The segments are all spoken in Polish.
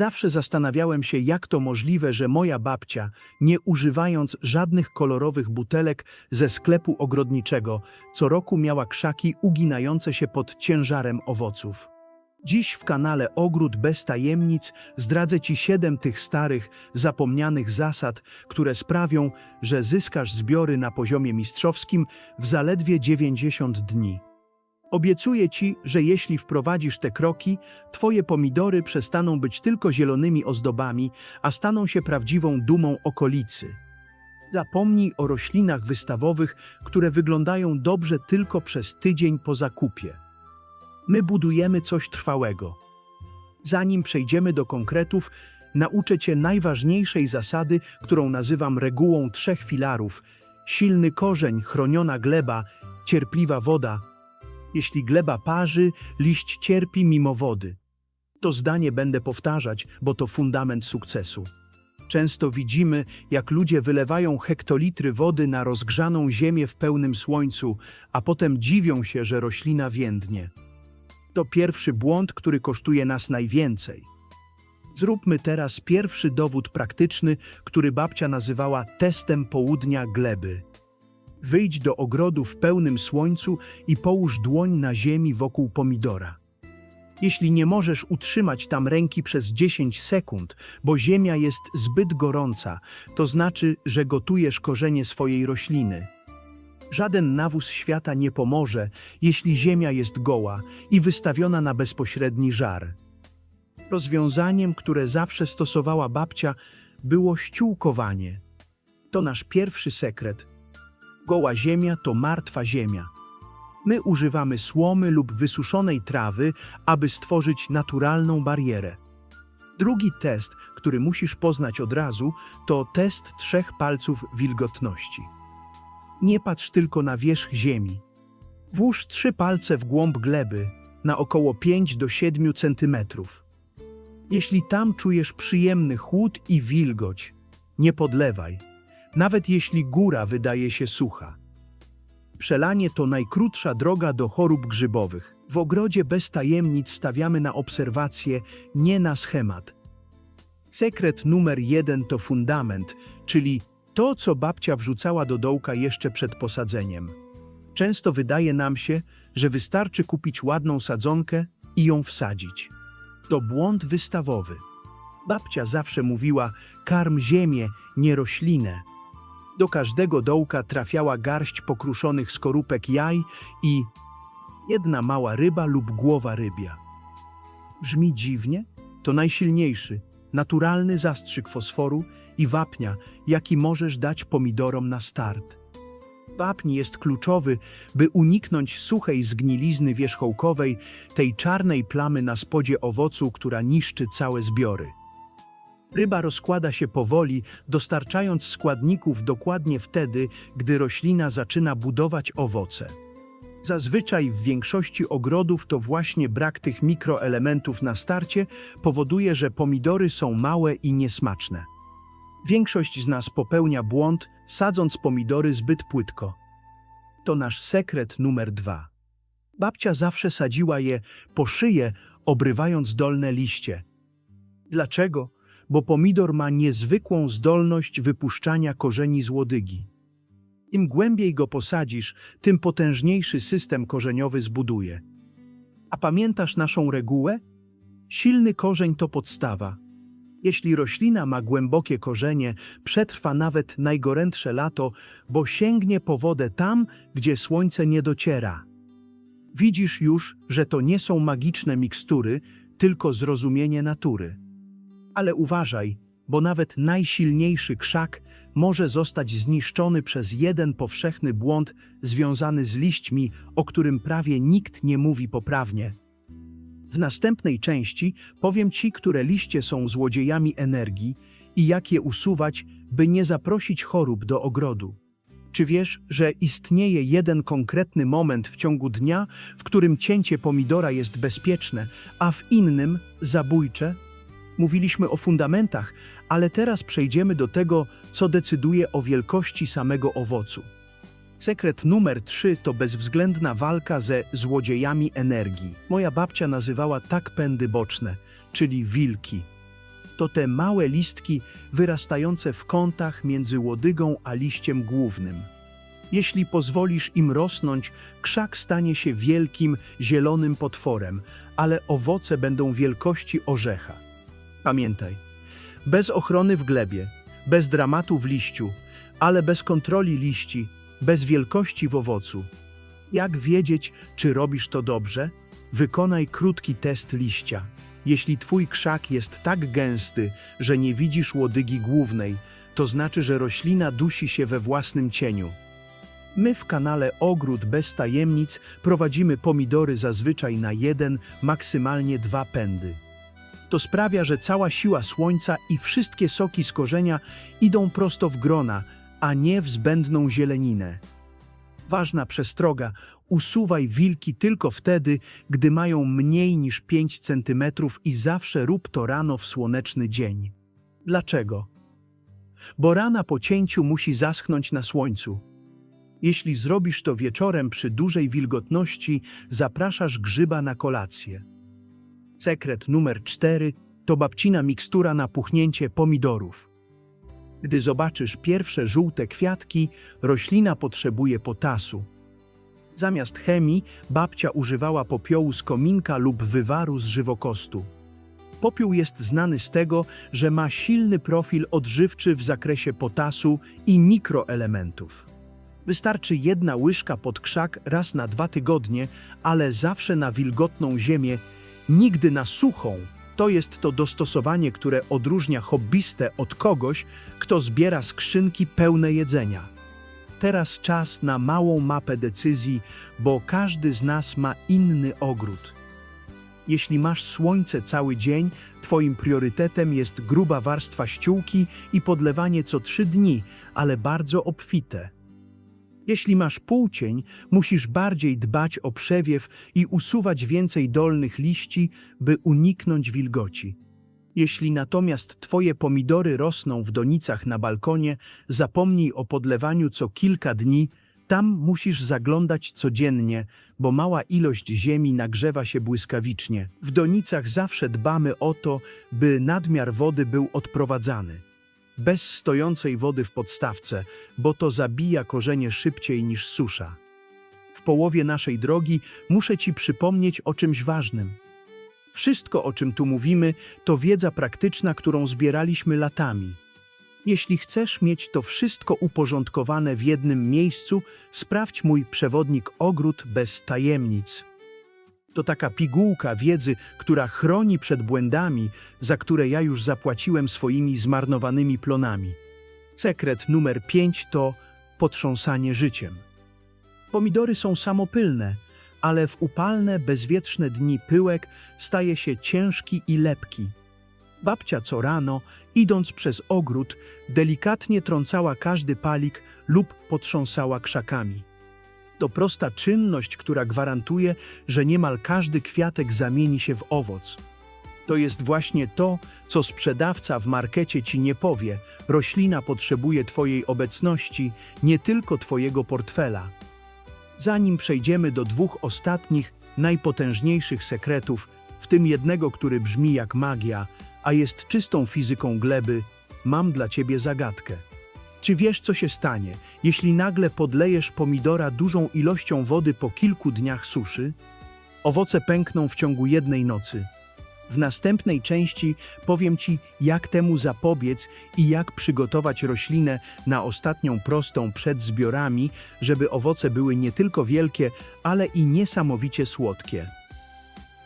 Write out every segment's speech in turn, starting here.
Zawsze zastanawiałem się, jak to możliwe, że moja babcia, nie używając żadnych kolorowych butelek ze sklepu ogrodniczego, co roku miała krzaki uginające się pod ciężarem owoców. Dziś w kanale Ogród bez tajemnic zdradzę Ci siedem tych starych, zapomnianych zasad, które sprawią, że zyskasz zbiory na poziomie mistrzowskim w zaledwie 90 dni. Obiecuję Ci, że jeśli wprowadzisz te kroki, Twoje pomidory przestaną być tylko zielonymi ozdobami, a staną się prawdziwą dumą okolicy. Zapomnij o roślinach wystawowych, które wyglądają dobrze tylko przez tydzień po zakupie. My budujemy coś trwałego. Zanim przejdziemy do konkretów, nauczę Cię najważniejszej zasady, którą nazywam regułą trzech filarów: silny korzeń, chroniona gleba, cierpliwa woda. Jeśli gleba parzy, liść cierpi mimo wody. To zdanie będę powtarzać, bo to fundament sukcesu. Często widzimy, jak ludzie wylewają hektolitry wody na rozgrzaną ziemię w pełnym słońcu, a potem dziwią się, że roślina więdnie. To pierwszy błąd, który kosztuje nas najwięcej. Zróbmy teraz pierwszy dowód praktyczny, który babcia nazywała testem południa gleby. Wyjdź do ogrodu w pełnym słońcu i połóż dłoń na ziemi wokół pomidora. Jeśli nie możesz utrzymać tam ręki przez 10 sekund, bo ziemia jest zbyt gorąca, to znaczy, że gotujesz korzenie swojej rośliny. Żaden nawóz świata nie pomoże, jeśli ziemia jest goła i wystawiona na bezpośredni żar. Rozwiązaniem, które zawsze stosowała babcia, było ściółkowanie. To nasz pierwszy sekret. Goła ziemia to martwa ziemia. My używamy słomy lub wysuszonej trawy, aby stworzyć naturalną barierę. Drugi test, który musisz poznać od razu, to test trzech palców wilgotności. Nie patrz tylko na wierzch ziemi. Włóż trzy palce w głąb gleby, na około 5 do 7 centymetrów. Jeśli tam czujesz przyjemny chłód i wilgoć, nie podlewaj, nawet jeśli góra wydaje się sucha. Przelanie to najkrótsza droga do chorób grzybowych. W ogrodzie bez tajemnic stawiamy na obserwację, nie na schemat. Sekret numer jeden to fundament, czyli to, co babcia wrzucała do dołka jeszcze przed posadzeniem. Często wydaje nam się, że wystarczy kupić ładną sadzonkę i ją wsadzić. To błąd wystawowy. Babcia zawsze mówiła: karm ziemię, nie roślinę. Do każdego dołka trafiała garść pokruszonych skorupek jaj i jedna mała ryba lub głowa rybia. Brzmi dziwnie? To najsilniejszy, naturalny zastrzyk fosforu i wapnia, jaki możesz dać pomidorom na start. Wapń jest kluczowy, by uniknąć suchej zgnilizny wierzchołkowej, tej czarnej plamy na spodzie owocu, która niszczy całe zbiory. Ryba rozkłada się powoli, dostarczając składników dokładnie wtedy, gdy roślina zaczyna budować owoce. Zazwyczaj w większości ogrodów to właśnie brak tych mikroelementów na starcie powoduje, że pomidory są małe i niesmaczne. Większość z nas popełnia błąd, sadząc pomidory zbyt płytko. To nasz sekret numer dwa. Babcia zawsze sadziła je po szyję, obrywając dolne liście. Dlaczego? Bo pomidor ma niezwykłą zdolność wypuszczania korzeni z łodygi. Im głębiej go posadzisz, tym potężniejszy system korzeniowy zbuduje. A pamiętasz naszą regułę? Silny korzeń to podstawa. Jeśli roślina ma głębokie korzenie, przetrwa nawet najgorętsze lato, bo sięgnie po wodę tam, gdzie słońce nie dociera. Widzisz już, że to nie są magiczne mikstury, tylko zrozumienie natury. Ale uważaj, bo nawet najsilniejszy krzak może zostać zniszczony przez jeden powszechny błąd związany z liśćmi, o którym prawie nikt nie mówi poprawnie. W następnej części powiem Ci, które liście są złodziejami energii i jak je usuwać, by nie zaprosić chorób do ogrodu. Czy wiesz, że istnieje jeden konkretny moment w ciągu dnia, w którym cięcie pomidora jest bezpieczne, a w innym zabójcze? Mówiliśmy o fundamentach, ale teraz przejdziemy do tego, co decyduje o wielkości samego owocu. Sekret numer 3 to bezwzględna walka ze złodziejami energii. Moja babcia nazywała tak pędy boczne, czyli wilki. To te małe listki wyrastające w kątach między łodygą a liściem głównym. Jeśli pozwolisz im rosnąć, krzak stanie się wielkim, zielonym potworem, ale owoce będą wielkości orzecha. Pamiętaj, bez ochrony w glebie, bez dramatu w liściu, ale bez kontroli liści, bez wielkości w owocu. Jak wiedzieć, czy robisz to dobrze? Wykonaj krótki test liścia. Jeśli twój krzak jest tak gęsty, że nie widzisz łodygi głównej, to znaczy, że roślina dusi się we własnym cieniu. My w kanale Ogród bez tajemnic prowadzimy pomidory zazwyczaj na jeden, maksymalnie dwa pędy. To sprawia, że cała siła słońca i wszystkie soki z korzenia idą prosto w grona, a nie w zbędną zieleninę. Ważna przestroga, usuwaj wilki tylko wtedy, gdy mają mniej niż 5 cm i zawsze rób to rano w słoneczny dzień. Dlaczego? Bo rana po cięciu musi zaschnąć na słońcu. Jeśli zrobisz to wieczorem przy dużej wilgotności, zapraszasz grzyba na kolację. Sekret numer 4 to babcina mikstura na puchnięcie pomidorów. Gdy zobaczysz pierwsze żółte kwiatki, roślina potrzebuje potasu. Zamiast chemii, babcia używała popiołu z kominka lub wywaru z żywokostu. Popiół jest znany z tego, że ma silny profil odżywczy w zakresie potasu i mikroelementów. Wystarczy jedna łyżka pod krzak raz na dwa tygodnie, ale zawsze na wilgotną ziemię, nigdy na suchą. To jest to dostosowanie, które odróżnia hobbystę od kogoś, kto zbiera skrzynki pełne jedzenia. Teraz czas na małą mapę decyzji, bo każdy z nas ma inny ogród. Jeśli masz słońce cały dzień, twoim priorytetem jest gruba warstwa ściółki i podlewanie co trzy dni, ale bardzo obfite. Jeśli masz półcień, musisz bardziej dbać o przewiew i usuwać więcej dolnych liści, by uniknąć wilgoci. Jeśli natomiast twoje pomidory rosną w donicach na balkonie, zapomnij o podlewaniu co kilka dni, tam musisz zaglądać codziennie, bo mała ilość ziemi nagrzewa się błyskawicznie. W donicach zawsze dbamy o to, by nadmiar wody był odprowadzany. Bez stojącej wody w podstawce, bo to zabija korzenie szybciej niż susza. W połowie naszej drogi muszę Ci przypomnieć o czymś ważnym. Wszystko, o czym tu mówimy, to wiedza praktyczna, którą zbieraliśmy latami. Jeśli chcesz mieć to wszystko uporządkowane w jednym miejscu, sprawdź mój przewodnik Ogród bez tajemnic. To taka pigułka wiedzy, która chroni przed błędami, za które ja już zapłaciłem swoimi zmarnowanymi plonami. Sekret numer 5 to potrząsanie życiem. Pomidory są samopylne, ale w upalne, bezwietrzne dni pyłek staje się ciężki i lepki. Babcia co rano, idąc przez ogród, delikatnie trącała każdy palik lub potrząsała krzakami. To prosta czynność, która gwarantuje, że niemal każdy kwiatek zamieni się w owoc. To jest właśnie to, co sprzedawca w markecie ci nie powie. Roślina potrzebuje Twojej obecności, nie tylko Twojego portfela. Zanim przejdziemy do dwóch ostatnich, najpotężniejszych sekretów, w tym jednego, który brzmi jak magia, a jest czystą fizyką gleby, mam dla Ciebie zagadkę. Czy wiesz, co się stanie, jeśli nagle podlejesz pomidora dużą ilością wody po kilku dniach suszy? Owoce pękną w ciągu jednej nocy. W następnej części powiem Ci, jak temu zapobiec i jak przygotować roślinę na ostatnią prostą przed zbiorami, żeby owoce były nie tylko wielkie, ale i niesamowicie słodkie.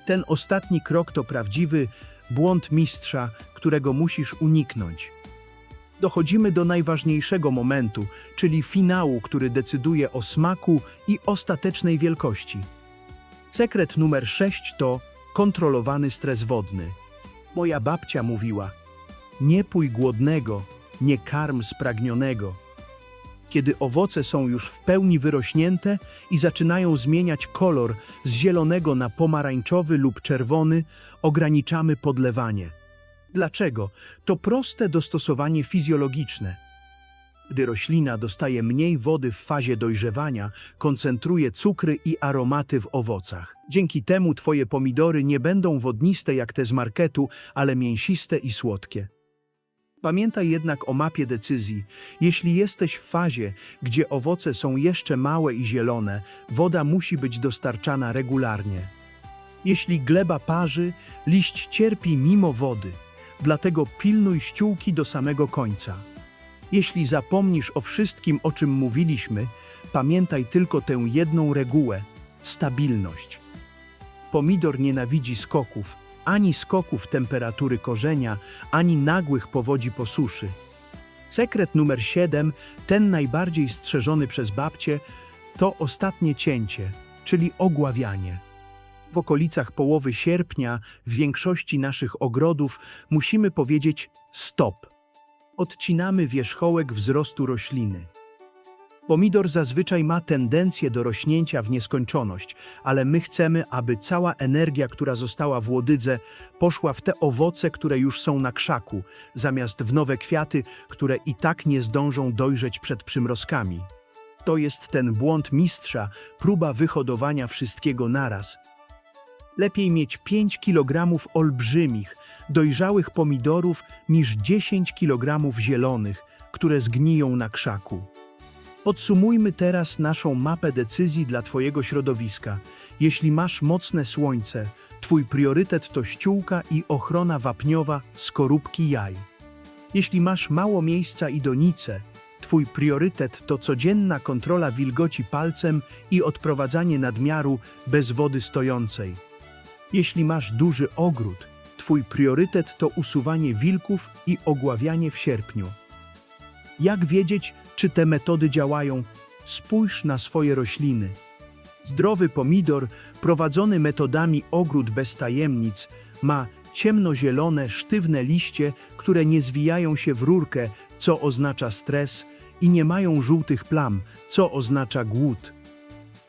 Ten ostatni krok to prawdziwy błąd mistrza, którego musisz uniknąć. Dochodzimy do najważniejszego momentu, czyli finału, który decyduje o smaku i ostatecznej wielkości. Sekret numer 6 to kontrolowany stres wodny. Moja babcia mówiła: Nie pój głodnego, nie karm spragnionego. Kiedy owoce są już w pełni wyrośnięte i zaczynają zmieniać kolor z zielonego na pomarańczowy lub czerwony, ograniczamy podlewanie. Dlaczego? To proste dostosowanie fizjologiczne. Gdy roślina dostaje mniej wody w fazie dojrzewania, koncentruje cukry i aromaty w owocach. Dzięki temu twoje pomidory nie będą wodniste jak te z marketu, ale mięsiste i słodkie. Pamiętaj jednak o mapie decyzji. Jeśli jesteś w fazie, gdzie owoce są jeszcze małe i zielone, woda musi być dostarczana regularnie. Jeśli gleba parzy, liść cierpi mimo wody, dlatego pilnuj ściółki do samego końca. Jeśli zapomnisz o wszystkim, o czym mówiliśmy, pamiętaj tylko tę jedną regułę stabilność. Pomidor nienawidzi skoków, ani skoków temperatury korzenia, ani nagłych powodzi po suszy. Sekret numer 7, ten najbardziej strzeżony przez babcie, to ostatnie cięcie, czyli ogławianie. W okolicach połowy sierpnia w większości naszych ogrodów musimy powiedzieć stop. Odcinamy wierzchołek wzrostu rośliny. Pomidor zazwyczaj ma tendencję do rośnięcia w nieskończoność, ale my chcemy, aby cała energia, która została w łodydze, poszła w te owoce, które już są na krzaku, zamiast w nowe kwiaty, które i tak nie zdążą dojrzeć przed przymrozkami. To jest ten błąd mistrza, próba wyhodowania wszystkiego naraz. Lepiej mieć 5 kg olbrzymich, dojrzałych pomidorów niż 10 kg zielonych, które zgniją na krzaku. Podsumujmy teraz naszą mapę decyzji dla Twojego środowiska. Jeśli masz mocne słońce, Twój priorytet to ściółka i ochrona wapniowa skorupki jaj. Jeśli masz mało miejsca i donice, Twój priorytet to codzienna kontrola wilgoci palcem i odprowadzanie nadmiaru bez wody stojącej. Jeśli masz duży ogród, Twój priorytet to usuwanie wilków i ogławianie w sierpniu. Jak wiedzieć, czy te metody działają? Spójrz na swoje rośliny. Zdrowy pomidor, prowadzony metodami ogród bez tajemnic, ma ciemnozielone, sztywne liście, które nie zwijają się w rurkę, co oznacza stres, i nie mają żółtych plam, co oznacza głód.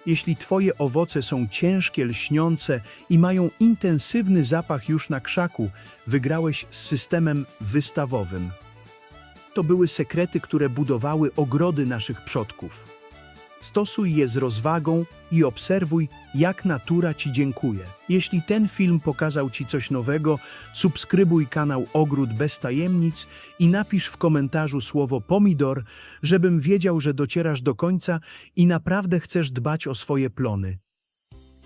Jeśli Twoje owoce są ciężkie, lśniące i mają intensywny zapach już na krzaku, wygrałeś z systemem wystawowym. To były sekrety, które budowały ogrody naszych przodków. Stosuj je z rozwagą i obserwuj, jak natura Ci dziękuje. Jeśli ten film pokazał Ci coś nowego, subskrybuj kanał Ogród bez tajemnic i napisz w komentarzu słowo pomidor, żebym wiedział, że docierasz do końca i naprawdę chcesz dbać o swoje plony.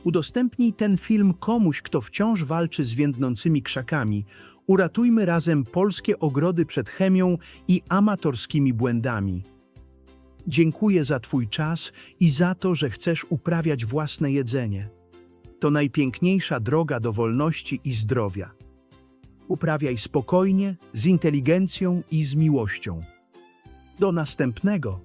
Udostępnij ten film komuś, kto wciąż walczy z więdnącymi krzakami. Uratujmy razem polskie ogrody przed chemią i amatorskimi błędami. Dziękuję za Twój czas i za to, że chcesz uprawiać własne jedzenie. To najpiękniejsza droga do wolności i zdrowia. Uprawiaj spokojnie, z inteligencją i z miłością. Do następnego.